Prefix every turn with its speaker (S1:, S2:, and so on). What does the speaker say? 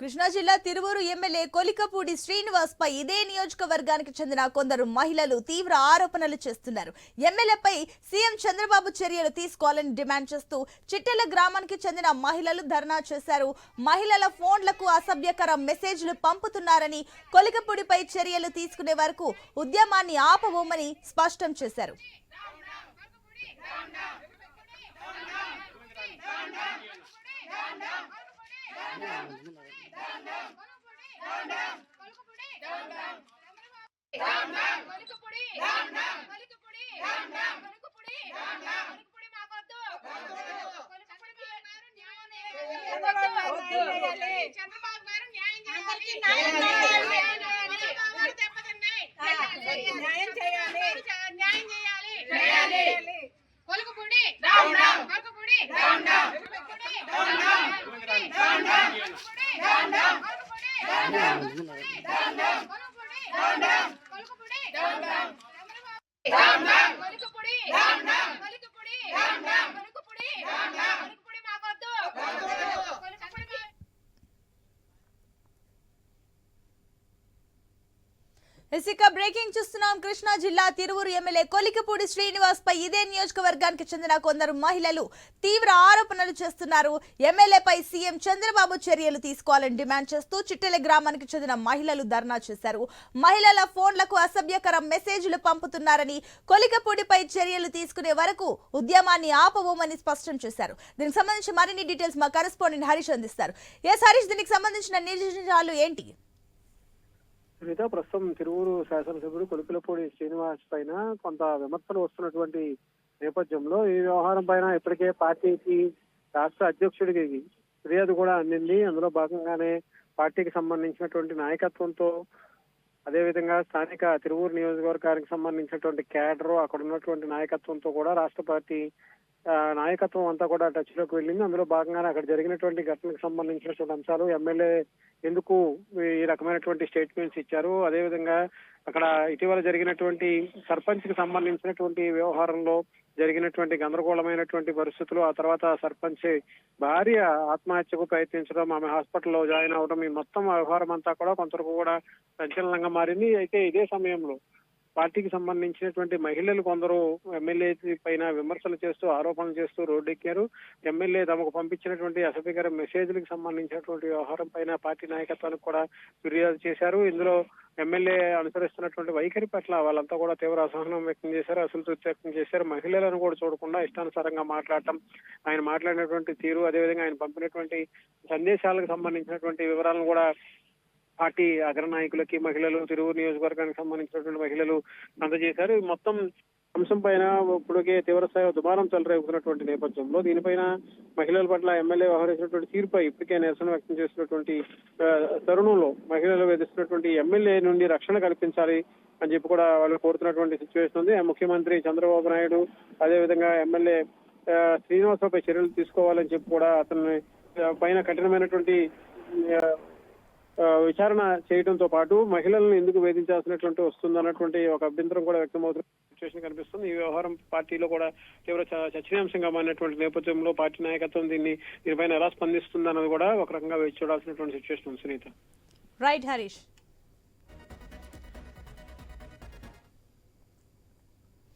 S1: కృష్ణా జిల్లా తిరువూరు ఎమ్మెల్యే కొలికపూడి శ్రీనివాస్ పై ఇదే నియోజకవర్గానికి చెందిన కొందరు మహిళలు తీవ్ర ఆరోపణలు చేస్తున్నారు ఎమ్మెల్యేపై సీఎం చంద్రబాబు చర్యలు తీసుకోవాలని డిమాండ్ చేస్తూ చిట్టెల గ్రామానికి చెందిన మహిళలు ధర్నా చేశారు మహిళల ఫోన్లకు అసభ్యకర మెసేజ్లు పంపుతున్నారని కొలికపూడిపై చర్యలు తీసుకునే వరకు ఉద్యమాన్ని ఆపబోమని స్పష్టం చేశారు
S2: చంద్రబాబు గారు న్యాయం చేయాలి. న్యాయం చేయాలి
S3: న్యాయం చేయాలి
S2: కొలుకుపూడి. కొలుకుపూడి.
S3: கொழுக்குப்புடி
S2: கொழுக்குப்புடி
S1: ఇక బ్రేకింగ్ చూస్తున్నాం. కృష్ణా జిల్లా తిరువురు ఎమ్మెల్యే కొలికపూడి శ్రీనివాస్ పై ఇదే నియోజకవర్గానికి చెందిన కొందరు మహిళలు తీవ్ర ఆరోపణలు చేస్తున్నారు. ఎమ్మెల్యేపై సీఎం చంద్రబాబు చర్యలు తీసుకోవాలని డిమాండ్ చేస్తూ చిట్టెల గ్రామానికి చెందిన మహిళలు ధర్నా చేశారు. మహిళల ఫోన్లకు అసభ్యకర మెసేజ్లు పంపుతున్నారని కొలికపూడిపై చర్యలు తీసుకునే వరకు ఉద్యమాన్ని ఆపబోమని స్పష్టం చేశారు. దీనికి సంబంధించి మరిన్ని డీటెయిల్స్ మా కరెస్పాండెంట్ హరీష్ అందిస్తారు. ఎస్ హరీష్ దీనికి సంబంధించిన నిర్దేశాలు ఏంటి?
S4: సునీత ప్రస్తుతం తిరువురు శాసనసభ్యుడు కొలుకులపూడి శ్రీనివాస్ పైన కొంత విమర్శలు వస్తున్నటువంటి నేపథ్యంలో ఈ వ్యవహారం పైన ఇప్పటికే పార్టీకి రాష్ట్ర అధ్యక్షుడికి ఫిర్యాదు కూడా అందింది. అందులో భాగంగానే పార్టీకి సంబంధించినటువంటి నాయకత్వంతో అదేవిధంగా స్థానిక తిరువూరు నియోజకవర్గానికి సంబంధించినటువంటి క్యాడర్ అక్కడ ఉన్నటువంటి నాయకత్వంతో కూడా రాష్ట్ర పార్టీ నాయకత్వం అంతా కూడా టచ్లోకి వెళ్ళింది. అందులో భాగంగానే అక్కడ జరిగినటువంటి ఘటనకు సంబంధించినటువంటి అంశాలు ఎమ్మెల్యే ఎందుకు ఈ రకమైనటువంటి స్టేట్మెంట్స్ ఇచ్చారు? అదేవిధంగా అక్కడ ఇటీవల జరిగినటువంటి సర్పంచ్కి సంబంధించినటువంటి వ్యవహారంలో జరిగినటువంటి గందరగోళమైనటువంటి పరిస్థితులు ఆ తర్వాత సర్పంచ్ భార్య ఆత్మహత్యకు ప్రయత్నించడం ఆమె హాస్పిటల్లో జాయిన్ అవడం ఈ మొత్తం వ్యవహారం అంతా కూడా కొంతవరకు కూడా సంచలనంగా మారింది. అయితే ఇదే సమయంలో పార్టీకి సంబంధించినటువంటి మహిళలు కొందరు ఎమ్మెల్యే పైన విమర్శలు చేస్తూ ఆరోపణలు చేస్తూ రోడ్డెక్కారు. ఎమ్మెల్యే తమకు పంపించినటువంటి అసభ్యకర మెసేజ్లకు సంబంధించినటువంటి వ్యవహారం పైన పార్టీ నాయకత్వానికి కూడా ఫిర్యాదు చేశారు. ఇందులో ఎమ్మెల్యే అనుసరిస్తున్నటువంటి వైఖరి పట్ల వాళ్ళంతా కూడా తీవ్ర అసహనం వ్యక్తం చేశారు అసంతృప్తి వ్యక్తం చేశారు. మహిళలను కూడా చూడకుండా ఇష్టానుసారంగా మాట్లాడటం ఆయన మాట్లాడినటువంటి తీరు అదేవిధంగా ఆయన పంపినటువంటి సందేశాలకు సంబంధించినటువంటి వివరాలను కూడా పార్టీ అగ్రనాయకులకి మహిళలు తిరువురు నియోజకవర్గానికి సంబంధించినటువంటి మహిళలు అందజేశారు మొత్తం అంశం పైన ఇప్పటికే తీవ్రస్థాయిలో దుబారం దుమారం చెలరేగుతున్నటువంటి నేపథ్యంలో దీనిపైన మహిళల పట్ల ఎమ్మెల్యే వ్యవహరించినటువంటి తీరుపై ఇప్పటికే నిరసన వ్యక్తం చేసినటువంటి తరుణంలో మహిళలు వేధిస్తున్నటువంటి ఎమ్మెల్యే నుండి రక్షణ కల్పించాలి అని చెప్పి కూడా వాళ్ళు కోరుతున్నటువంటి సిచ్యువేషన్ ఉంది. ముఖ్యమంత్రి చంద్రబాబు నాయుడు అదేవిధంగా ఎమ్మెల్యే ఆ, శ్రీనివాసరావుపై చర్యలు తీసుకోవాలని చెప్పి కూడా అతన్ని పైన కఠినమైనటువంటి విచారణ చేయడంతో పాటు మహిళలను ఎందుకు వేధించాల్సినటువంటి వస్తుంది అన్నటువంటి ఒక అభ్యంతరం కూడా వ్యక్తమవుతున్న సిచ్యువేషన్ కనిపిస్తుంది. ఈ వ్యవహారం పార్టీలో కూడా తీవ్ర చర్చనీయాంశంగా మారినటువంటి నేపథ్యంలో పార్టీ నాయకత్వం దీన్ని దీనిపైన ఎలా స్పందిస్తుంది అన్నది కూడా ఒక రకంగా వేచి చూడాల్సినటువంటి సిచ్యువేషన్ ఉంది సునీత.
S1: రైట్ హరీష్